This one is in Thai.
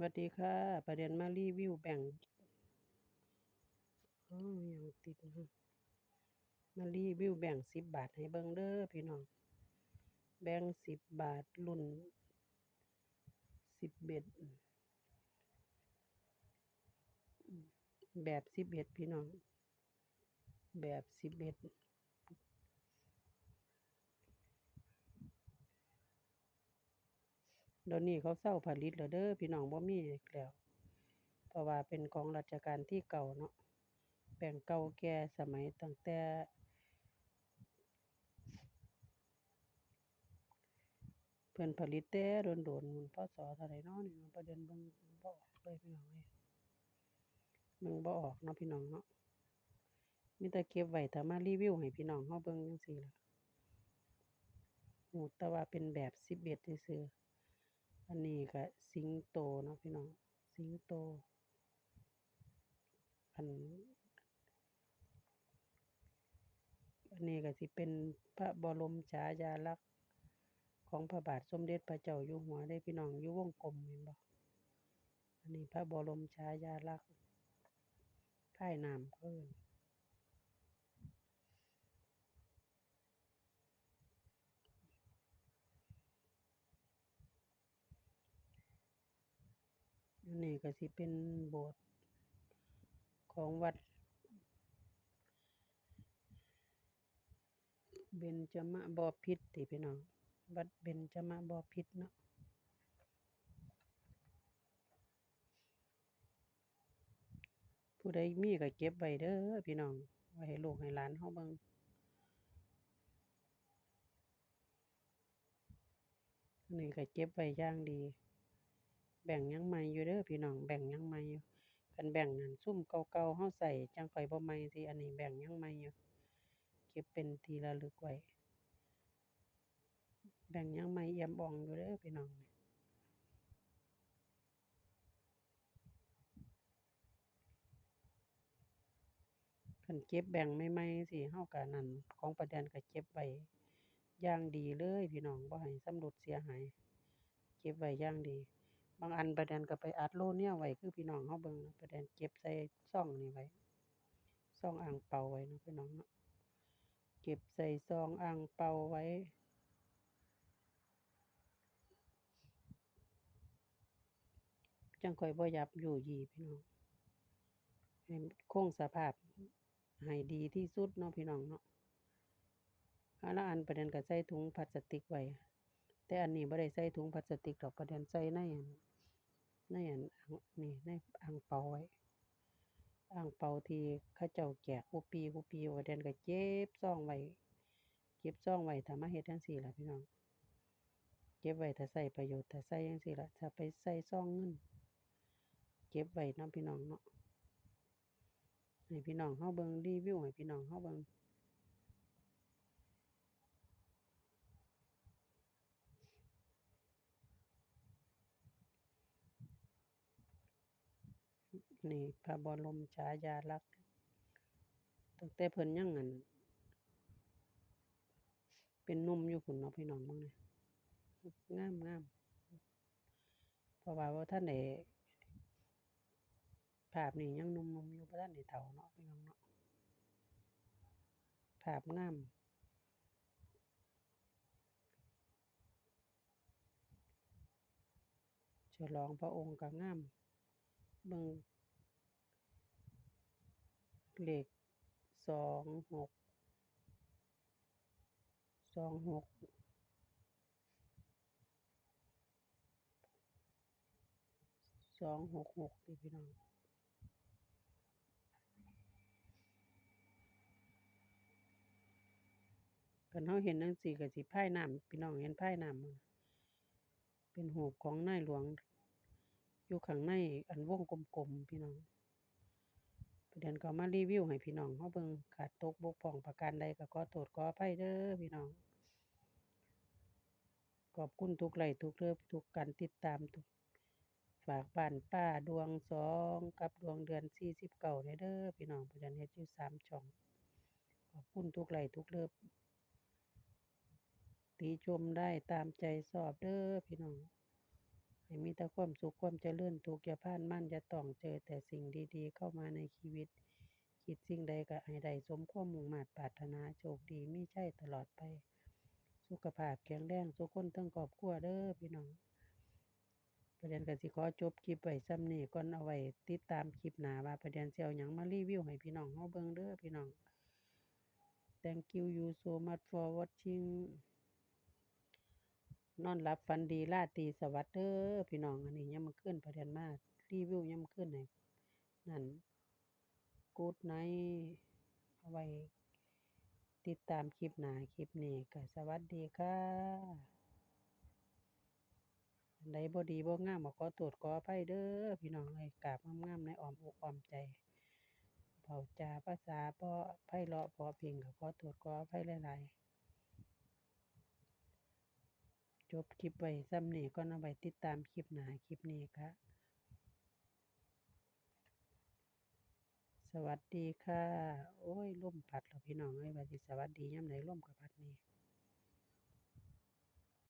สวัสดีค่ะ ประเด็นมารีวิวแบ่งอ๋อยังติดนะมารีวิวแบ่งค์10บาทให้เบิ่งเด้อพี่น้อง แบ่งค์10บาทรุ่น11อืมแบบ11พี่น้อง แบบ11เดี๋ ยวนี้เขาเซาผลิตแล้วเด้อพี่น้องบ่มีอีกแล้ว เพราะว่าเป็นของรัชกาลที่เก้าเนาะแบ่งเก่าแก่สมัยตั้งแต่เพิ่นผลิตแต่โดนโดนพู้นพ.ศ.เท่าใดน้อนี่ประเด็นเบิ่งบ่ออกเลยพี่น้องเอ้ยเบิ่งบ่ออกเนาะพี่น้องเนาะมีแต่เก็บไว้ถ้ามารีวิวให้พี่น้องเราเบิ่งจังซี้ล่ะรู้แต่ว่าเป็นแบบ11ซื่อๆอั อันนี้ก็สิงโตเนาะพี่น้อง สิงโต อัน อันนี้ก็สิเป็นพระบรมฉายาลักษณ์ของพระบาทสมเด็จพระเจ้าอยู่หัวเดะพี่น้องอยู่วงกลมแม่นบ่อันนี้พระบรมฉายาลักษณ์พายน้ำเขาเอิ้นอัน นี้ก็สิเป็นโบสถ์ของวัด เบญจมบพิตรติพี่น้อง วัดเบญจมบพิตรเนาะผู้ใดมีก็เก็บไว้เด้อพี่น้อง ไว้ให้ลูกให้หลานเราเบิ่งนนี้ก็เก็บไว้อย่างดี แบ่งยังใหม่อยู่เด้อพี่น้องแบ่งยังใหม่อยู่คันแบ่งนั้นซุมเก่าๆเราใช้จั่งค่อยบ่ใหม่สิอันนี้แบ่งยังใหม่อยู่เก็บเป็นที่ระลึกไว้แบ่งยังใหม่เอี่ยมอ่องอยู่เด้อพี่น้องคันเก็บแบ่งใหม่ๆจั่งซี้เราก็นั่นของป้าแตนก็เก็บไว้อย่างดีเลยพี่น้องบ่ให้ชำรุดเสียหายเก็บไว้อย่างดี บางอันป้าแตนก็ไปอัดโลนัวไว้คือพี่น้องเราเบิ่งป้าแตนเก็บใส่ซองนี่ไว้ซองอั่งเปาไว้นะพี่น้องเนาะเก็บใส่ซองอั่งเปาไว้ จังค่อยบ่ยับอยู่ยีพี่น้องให้คงสภาพให้ดีที่สุดเนาะพี่น้องเนาะห่าลางอันป้าแตนก็ใส่ถุงพลาสติกไว้แต่อันนี้บ่ได้ใส่ถุงพลาสติกดอกป้าแตนใส่ในอั่น ในอันนี่ในอั่งเปาไว้อั่งเปาที่เขาเจ้าแจกคุปีคุปีป้าแตนก็เก็บซองไว้เก็บซองไว้ถ้ามาเฮ็ดจั่งซี้ล่ะพี่น้องเก็บไว้ถ้าใช้ประโยชน์ถ้าใส่จังซี้ล่ะถ้าไปใส่ซองเงินเก็บไว้เนาะพี่น้องเนาะให้พี่น้องเราเบิ่งรีวิวให้พี่น้องเราเบิ่ง นี่พระบรมฉายาลักษณ์ตั้งแต่เพิ่นยังอั่นเป็นนุ่มอยู่พู้นเนาะพี่น้องเบิ่งนี่ยงามๆเพราะว่าบ่ทันได้ภาพนี้ยังนุ่มๆอยู่บ่ทันได้เฒ่าเนาะพี่น้องเนาะภาพงามฉลองพระองค์ก็งามเบิ่ง เลขสองหกสองหกสองหกหกพี่น้องคันเราเห็นจั่งซี้ก็สิพายน้ำพี่น้องเห็นพายน้ำเป็นรูของนายหลวง อยู่ข้างในอันวงกลมๆพี่น้อง ป้าแตนก็มารีวิวให้พี่น้องเราเบิ่งขาดตกบกพร่องประการใดก็ขอโทษขออภัยเด้อพี่น้อง ขอบคุณทุกไลก์ทุกเลิฟทุกการติดตามทุกฝากบ้านป้าดวงสองกับดวงเดือน49นี้เด้อพี่น้องป้าแตนเฮ็ดอยู่สามช่อง ขอบคุณทุกไลก์ทุกเลิฟติชมได้ตามใจชอบเด้อพี่น้อง ให้มีแต่ความสุขความเจริญทุกข์อย่าพานมั่นอย่าต้องเจอแต่สิ่งดีๆ เข้ามาในชีวิต คิดสิ่งใดก็ให้ได้สมความมุ่งมา่ปรารถนาโชคดีมีชัยตลอดไป สุขภาพแข็งแรงซุคนทั้งครอบครัวเด้อพี่น้องประเด็นกสิขอจบคลิปไว้ส่ำนี้ก่อนเอาไว้ติดตามคลิปหนาว่าประเด็นสิเอาหยังมารีวิวให้พี่น้องเราเบิ่งเด้อพี่น้อง Thank you you so much for watching นอนหลับฝันดีราตีสวัสดิ์เด้อพี่น้องอันนี้ยามมื้อคืนประเด็นมากรีวิวยามมื้อคืนให้นั่น Good night เอาไว้ติดตามคลิปหนาคลิปนี้ก็สวัสดีค่ะอันใดบ่ดีบ่งามก็ขอโทษขออภัยเด้อพี่น้องเอ้ยกราบงามๆในอ้อมอกอ้อมใจเว้าจาภาษาบ่ไพเราะเพราะพริ้งก็ขอโทษขออภัยหลายๆ จบคลิปไว้ส่ำนี่ก็นเอาไว้ติดตามคลิปหน้าคลิปนี้ค่ะ สวัสดีค่ะ โอ้ยลมพัดแล้วพี่น้องเอ้ยว่าสิสวัสดียามใดลมกับพัดนี่